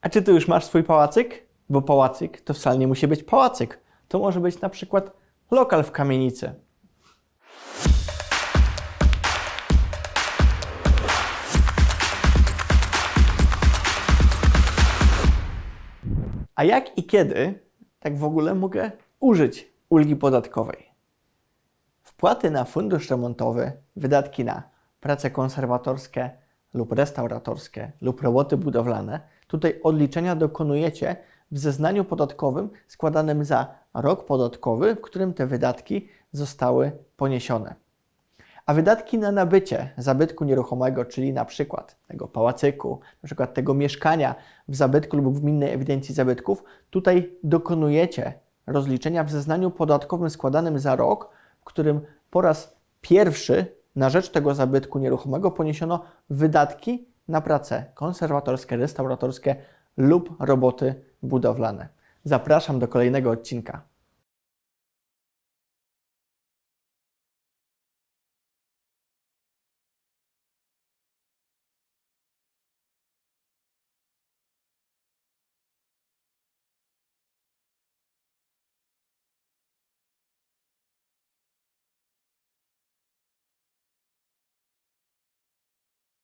A czy ty już masz swój pałacyk? Bo pałacyk to wcale nie musi być pałacyk. To może być na przykład lokal w kamienicy. A jak i kiedy tak w ogóle mogę użyć ulgi podatkowej? Wpłaty na fundusz remontowy, wydatki na prace konserwatorskie lub restauratorskie lub roboty budowlane, tutaj odliczenia dokonujecie w zeznaniu podatkowym składanym za rok podatkowy, w którym te wydatki zostały poniesione. A wydatki na nabycie zabytku nieruchomego, czyli na przykład tego pałacyku, na przykład tego mieszkania w zabytku lub w gminnej ewidencji zabytków, tutaj dokonujecie rozliczenia w zeznaniu podatkowym składanym za rok, w którym po raz pierwszy na rzecz tego zabytku nieruchomego poniesiono wydatki na prace konserwatorskie, restauratorskie lub roboty budowlane. Zapraszam do kolejnego odcinka.